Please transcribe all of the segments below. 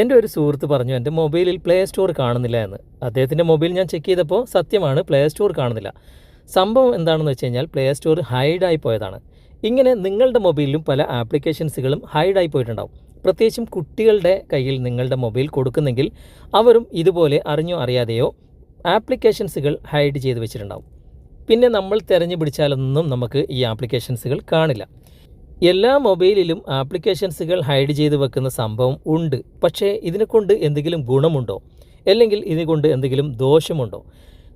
എന്റെ ഒരു സുഹൃത്ത് പറഞ്ഞു എന്റെ മൊബൈലിൽ പ്ലേ സ്റ്റോർ കാണുന്നില്ല എന്ന്. അദ്ദേഹത്തിന്റെ മൊബൈൽ ഞാൻ ചെക്ക് ചെയ്തപ്പോൾ സത്യമാണ് പ്ലേ സ്റ്റോർ കാണുന്നില്ല. സംഭവം എന്താണെന്ന് വെച്ച് കഴിഞ്ഞാൽ പ്ലേ സ്റ്റോർ ഹൈഡായി പോയതാണ്. ഇങ്ങനെ നിങ്ങളുടെ മൊബൈലിലും പല ആപ്ലിക്കേഷൻസുകളും ഹൈഡായി പോയിട്ടുണ്ടാവും. പ്രത്യേകിച്ചും കുട്ടികളുടെ കയ്യിൽ നിങ്ങളുടെ മൊബൈൽ കൊടുക്കുന്നെങ്കിൽ അവരും ഇതുപോലെ അറിഞ്ഞോ അറിയാതെയോ ആപ്ലിക്കേഷൻസുകൾ ഹൈഡ് ചെയ്ത് വെച്ചിട്ടുണ്ടാവും. പിന്നെ നമ്മൾ തിരഞ്ഞു പിടിച്ചാലൊന്നും നമുക്ക് ഈ ആപ്ലിക്കേഷൻസുകൾ കാണില്ല. എല്ലാ മൊബൈലിലും ആപ്ലിക്കേഷൻസുകൾ ഹൈഡ് ചെയ്ത് വെക്കുന്ന സംഭവം ഉണ്ട്. പക്ഷേ ഇതിനെക്കൊണ്ട് എന്തെങ്കിലും ഗുണമുണ്ടോ? അല്ലെങ്കിൽ ഇതിനെക്കൊണ്ട് എന്തെങ്കിലും ദോഷമുണ്ടോ?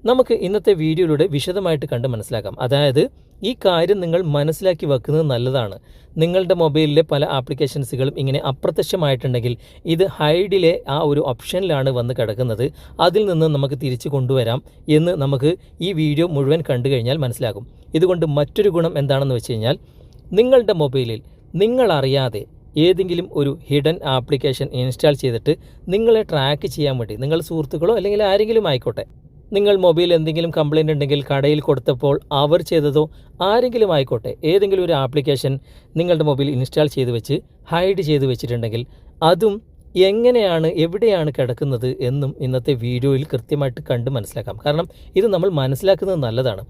നമുക്ക് ഇന്നത്തെ വീഡിയോയിലൂടെ വിശദമായിട്ട് കണ്ട് മനസ്സിലാക്കാം. അതായത് ഈ കാര്യം നിങ്ങൾ മനസ്സിലാക്കി വെക്കുന്നത് നല്ലതാണ്. നിങ്ങളുടെ മൊബൈലിലെ പല ആപ്ലിക്കേഷൻസുകളും ഇങ്ങനെ അപ്രത്യക്ഷമായിട്ടുണ്ടെങ്കിൽ ഇത് ഹൈഡിലെ ആ ഒരു ഓപ്ഷനിലാണ് വന്ന് കിടക്കുന്നത്. അതിൽ നിന്ന് നമുക്ക് തിരിച്ചു കൊണ്ടുവരാം എന്ന് നമുക്ക് ഈ വീഡിയോ മുഴുവൻ കണ്ടു കഴിഞ്ഞാൽ മനസ്സിലാകും. ഇതുകൊണ്ട് മറ്റൊരു ഗുണം എന്താണെന്ന് വെച്ച് കഴിഞ്ഞാൽ നിങ്ങളുടെ മൊബൈലിൽ നിങ്ങളറിയാതെ ഏതെങ്കിലും ഒരു ഹിഡൻ ആപ്ലിക്കേഷൻ ഇൻസ്റ്റാൾ ചെയ്തിട്ട് നിങ്ങളെ ട്രാക്ക് ചെയ്യാൻ വേണ്ടി നിങ്ങൾ സുഹൃത്തുക്കളോ അല്ലെങ്കിൽ ആരെങ്കിലും ആയിക്കോട്ടെ നിങ്ങൾ മൊബൈൽ എന്തെങ്കിലും കംപ്ലൈന്റ് ഉണ്ടെങ്കിൽ കടയിൽ കൊടുത്തപ്പോൾ അവർ ചെയ്തതോ ആരെങ്കിലും ആയിക്കോട്ടെ ഏതെങ്കിലും ഒരു ആപ്ലിക്കേഷൻ നിങ്ങളുടെ മൊബൈൽ ഇൻസ്റ്റാൾ ചെയ്ത് വെച്ച് ഹൈഡ് ചെയ്ത് വെച്ചിട്ടുണ്ടെങ്കിൽ അതും എങ്ങനെയാണ് എവിടെയാണ് കിടക്കുന്നത് എന്നും ഇന്നത്തെ വീഡിയോയിൽ കൃത്യമായിട്ട് കണ്ട് മനസ്സിലാക്കാം. കാരണം ഇത് നമ്മൾ മനസ്സിലാക്കുന്നത് നല്ലതാണ്.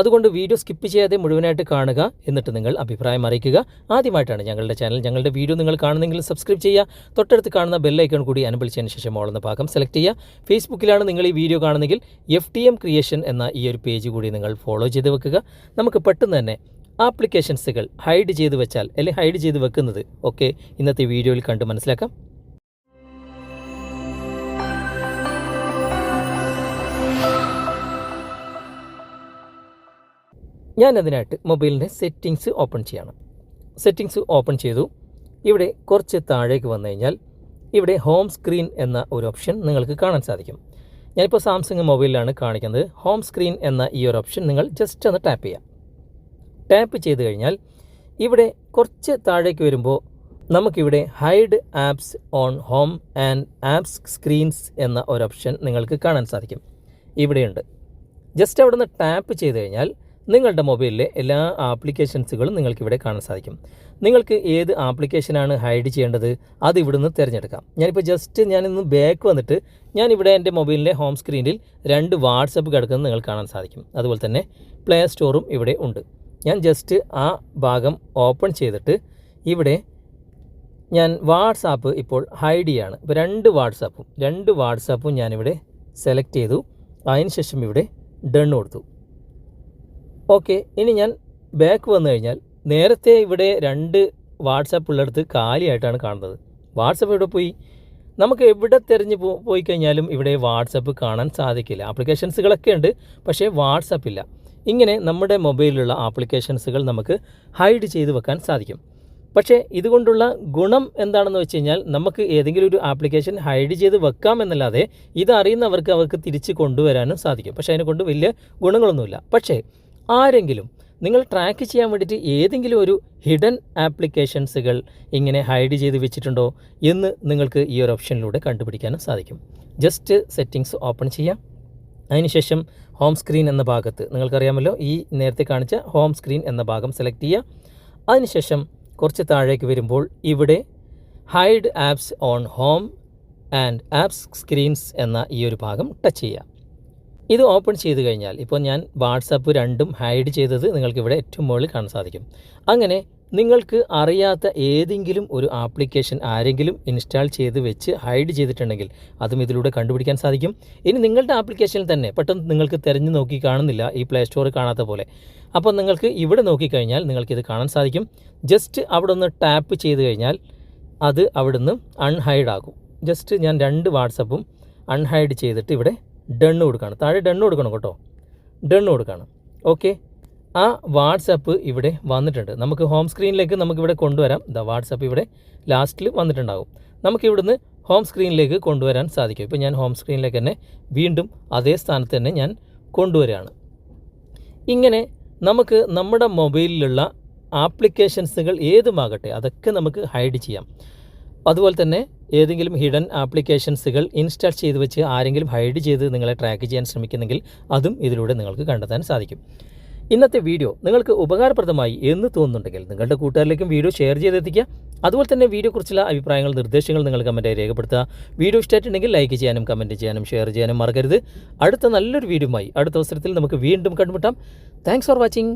അതുകൊണ്ട് വീഡിയോ സ്കിപ്പ് ചെയ്യാതെ മുഴുവനായിട്ട് കാണുക എന്നിട്ട് നിങ്ങൾ അഭിപ്രായം അറിയിക്കുക. ആദ്യമായിട്ടാണ് ഞങ്ങളുടെ ചാനൽ. ഞങ്ങളുടെ വീഡിയോ നിങ്ങൾ കാണുന്നെങ്കിൽ സബ്സ്ക്രൈബ് ചെയ്യുക. തൊട്ടടുത്ത് കാണുന്ന ബെല്ലൈക്കൺ കൂടി അനുബലിച്ചതിന് ശേഷം ഓളുന്ന ഭാഗം സെലക്ട് ചെയ്യുക. ഫേസ്ബുക്കിലാണ് നിങ്ങൾ ഈ വീഡിയോ കാണുന്നെങ്കിൽ എഫ് ടി എം ക്രിയേഷൻ എന്ന ഈ ഒരു പേജ് കൂടി നിങ്ങൾ ഫോളോ ചെയ്ത് വെക്കുക. നമുക്ക് പെട്ടെന്ന് തന്നെ ആപ്ലിക്കേഷൻസുകൾ ഹൈഡ് ചെയ്ത് വെച്ചാൽ അല്ലെങ്കിൽ ഹൈഡ് ചെയ്ത് വെക്കുന്നത് ഒക്കെ ഇന്നത്തെ വീഡിയോയിൽ കണ്ട് മനസ്സിലാക്കാം. ഞാൻ അതിനായിട്ട് മൊബൈലിന്റെ സെറ്റിങ്സ് ഓപ്പൺ ചെയ്യണം. സെറ്റിങ്സ് ഓപ്പൺ ചെയ്തു. ഇവിടെ കുറച്ച് താഴേക്ക് വന്നു കഴിഞ്ഞാൽ ഇവിടെ ഹോം സ്ക്രീൻ എന്ന ഒരു ഓപ്ഷൻ നിങ്ങൾക്ക് കാണാൻ സാധിക്കും. ഞാനിപ്പോൾ സാംസങ് മൊബൈലിലാണ് കാണിക്കുന്നത്. ഹോം സ്ക്രീൻ എന്ന ഈ ഒരു ഓപ്ഷൻ നിങ്ങൾ ജസ്റ്റ് ഒന്ന് ടാപ്പ് ചെയ്യാം. ടാപ്പ് ചെയ്ത് കഴിഞ്ഞാൽ ഇവിടെ കുറച്ച് താഴേക്ക് വരുമ്പോൾ നമുക്കിവിടെ hide apps on home and apps screens എന്ന ഒരു ഓപ്ഷൻ നിങ്ങൾക്ക് കാണാൻ സാധിക്കും. ഇവിടെയുണ്ട്. ജസ്റ്റ് അവിടെ നിന്ന് ടാപ്പ് ചെയ്ത് കഴിഞ്ഞാൽ നിങ്ങളുടെ മൊബൈലിലെ എല്ലാ ആപ്ലിക്കേഷൻസുകളും നിങ്ങൾക്ക് ഇവിടെ കാണാൻ സാധിക്കും. നിങ്ങൾക്ക് ഏത് ആപ്ലിക്കേഷനാണ് ഹൈഡ് ചെയ്യേണ്ടത് അത് ഇവിടുന്ന് തിരഞ്ഞെടുക്കാം. ഞാനിപ്പോൾ ജസ്റ്റ് ഞാനിന്ന് ബാക്ക് വന്നിട്ട് ഞാനിവിടെ എന്റെ മൊബൈലിലെ ഹോം സ്ക്രീനിൽ രണ്ട് വാട്സപ്പ് കിടക്കുന്നത് നിങ്ങൾക്ക് കാണാൻ സാധിക്കും. അതുപോലെ തന്നെ പ്ലേ സ്റ്റോറും ഇവിടെ ഉണ്ട്. ഞാൻ ജസ്റ്റ് ആ ഭാഗം ഓപ്പൺ ചെയ്തിട്ട് ഇവിടെ ഞാൻ വാട്സാപ്പ് ഇപ്പോൾ ഹൈഡ് ചെയ്യാണ്. ഇപ്പോൾ രണ്ട് വാട്സാപ്പും രണ്ട് വാട്സാപ്പും ഞാനിവിടെ സെലക്ട് ചെയ്തു. അതിനുശേഷം ഇവിടെ ഡൺ കൊടുത്തു. ഓക്കെ ഇനി ഞാൻ ബാക്ക് വന്നു കഴിഞ്ഞാൽ നേരത്തെ ഇവിടെ രണ്ട് വാട്സാപ്പ് ഉള്ളിടത്ത് കാലിയായിട്ടാണ് കാണുന്നത്. വാട്സപ്പ് ഇവിടെ പോയി? നമുക്ക് എവിടെ തിരഞ്ഞ് പോയി കഴിഞ്ഞാലും ഇവിടെ വാട്സപ്പ് കാണാൻ സാധിക്കില്ല. ആപ്ലിക്കേഷൻസുകളൊക്കെ ഉണ്ട് പക്ഷേ വാട്സപ്പ് ഇല്ല. ഇങ്ങനെ നമ്മുടെ മൊബൈലിലുള്ള ആപ്ലിക്കേഷൻസുകൾ നമുക്ക് ഹൈഡ് ചെയ്ത് വെക്കാൻ സാധിക്കും. പക്ഷേ ഇതുകൊണ്ടുള്ള ഗുണം എന്താണെന്ന് വെച്ച് കഴിഞ്ഞാൽ നമുക്ക് ഏതെങ്കിലും ഒരു ആപ്ലിക്കേഷൻ ഹൈഡ് ചെയ്ത് വെക്കാം എന്നല്ലാതെ ഇത് അറിയുന്നവർക്ക് അവർക്ക് തിരിച്ച് കൊണ്ടുവരാനും സാധിക്കും. പക്ഷേ അതിനെക്കൊണ്ട് വലിയ ഗുണങ്ങളൊന്നുമില്ല. പക്ഷേ ആരെങ്കിലും നിങ്ങൾ ട്രാക്ക് ചെയ്യാൻ വേണ്ടിയിട്ട് ഏതെങ്കിലും ഒരു ഹിഡൻ ആപ്ലിക്കേഷൻസുകൾ ഇങ്ങനെ ഹൈഡ് ചെയ്ത് വെച്ചിട്ടുണ്ടോ എന്ന് നിങ്ങൾക്ക് ഈ ഒരു ഓപ്ഷനിലൂടെ കണ്ടുപിടിക്കാനും സാധിക്കും. ജസ്റ്റ് സെറ്റിങ്സ് ഓപ്പൺ ചെയ്യാം. അതിനുശേഷം ഹോം സ്ക്രീൻ എന്ന ഭാഗത്ത് നിങ്ങൾക്കറിയാമല്ലോ ഈ നേരത്തെ കാണിച്ച ഹോം സ്ക്രീൻ എന്ന ഭാഗം സെലക്ട് ചെയ്യുക. അതിനുശേഷം കുറച്ച് താഴേക്ക് വരുമ്പോൾ ഇവിടെ hide apps on home and apps screens എന്ന ഈ ഒരു ഭാഗം ടച്ച് ചെയ്യുക. ഇത് ഓപ്പൺ ചെയ്ത് കഴിഞ്ഞാൽ ഇപ്പോൾ ഞാൻ വാട്സപ്പ് രണ്ടും ഹൈഡ് ചെയ്തത് നിങ്ങൾക്ക് ഇവിടെ ഏറ്റവും മുകളിൽ കാണാൻ സാധിക്കും. അങ്ങനെ നിങ്ങൾക്ക് അറിയാത്ത ഏതെങ്കിലും ഒരു ആപ്ലിക്കേഷൻ ആരെങ്കിലും ഇൻസ്റ്റാൾ ചെയ്ത് വെച്ച് ഹൈഡ് ചെയ്തിട്ടുണ്ടെങ്കിൽ അതും ഇതിലൂടെ കണ്ടുപിടിക്കാൻ സാധിക്കും. ഇനി നിങ്ങളുടെ ആപ്ലിക്കേഷനിൽ തന്നെ പെട്ടെന്ന് നിങ്ങൾക്ക് തിരഞ്ഞു നോക്കി കാണുന്നില്ല ഈ പ്ലേ സ്റ്റോർ കാണാത്ത പോലെ. അപ്പോൾ നിങ്ങൾക്ക് ഇവിടെ നോക്കിക്കഴിഞ്ഞാൽ നിങ്ങൾക്കിത് കാണാൻ സാധിക്കും. ജസ്റ്റ് അവിടെ ഒന്ന് ടാപ്പ് ചെയ്ത് കഴിഞ്ഞാൽ അത് അവിടുന്ന് അൺഹൈഡ് ആകും. ജസ്റ്റ് ഞാൻ രണ്ട് വാട്സപ്പും അൺഹൈഡ് ചെയ്തിട്ട് ഇവിടെ ഡണ്ണ് കൊടുക്കുകയാണ് താഴെ ഡണ്ണ് കൊടുക്കണം കേട്ടോ. ഡണ്ണ് കൊടുക്കുകയാണ് ഓക്കെ ആ വാട്സപ്പ് ഇവിടെ വന്നിട്ടുണ്ട്. നമുക്ക് ഹോം സ്ക്രീനിലേക്ക് നമുക്കിവിടെ കൊണ്ടുവരാം. ദ വാട്സപ്പ് ഇവിടെ ലാസ്റ്റിൽ വന്നിട്ടുണ്ടാകും നമുക്കിവിടുന്ന് ഹോം സ്ക്രീനിലേക്ക് കൊണ്ടുവരാൻ സാധിക്കും. ഇപ്പോൾ ഞാൻ ഹോം സ്ക്രീനിലേക്ക് തന്നെ വീണ്ടും അതേ സ്ഥാനത്ത് തന്നെ ഞാൻ കൊണ്ടുവരികയാണ്. ഇങ്ങനെ നമുക്ക് നമ്മുടെ മൊബൈലിലുള്ള ആപ്ലിക്കേഷൻസുകൾ ഏതുമാകട്ടെ അതൊക്കെ നമുക്ക് ഹൈഡ് ചെയ്യാം. അതുപോലെ തന്നെ ഏതെങ്കിലും ഹിഡൻ ആപ്ലിക്കേഷൻസുകൾ ഇൻസ്റ്റാൾ ചെയ്ത് വെച്ച് ആരെങ്കിലും ഹൈഡ് ചെയ്ത് നിങ്ങളെ ട്രാക്ക് ചെയ്യാൻ ശ്രമിക്കുന്നെങ്കിൽ അതും ഇതിലൂടെ നിങ്ങൾക്ക് കണ്ടെത്താൻ സാധിക്കും. ഇന്നത്തെ വീഡിയോ നിങ്ങൾക്ക് ഉപകാരപ്രദമായി എന്ന് തോന്നുന്നുണ്ടെങ്കിൽ നിങ്ങളുടെ കൂട്ടുകാരിലേക്കും വീഡിയോ ഷെയർ ചെയ്തെത്തിക്കുക. അതുപോലെ തന്നെ വീഡിയോക്കുറിച്ചുള്ള അഭിപ്രായങ്ങൾ നിർദ്ദേശങ്ങൾ നിങ്ങൾ കമന്റായി രേഖപ്പെടുത്തുക. വീഡിയോ ഇഷ്ടമായിട്ടുണ്ടെങ്കിൽ ലൈക്ക് ചെയ്യാനും കമന്റ് ചെയ്യാനും ഷെയർ ചെയ്യാനും മറക്കരുത്. അടുത്ത നല്ലൊരു വീഡിയോയുമായി അടുത്ത അവസരത്തിൽ നമുക്ക് വീണ്ടും കണ്ടുമുട്ടാം. Thanks for watching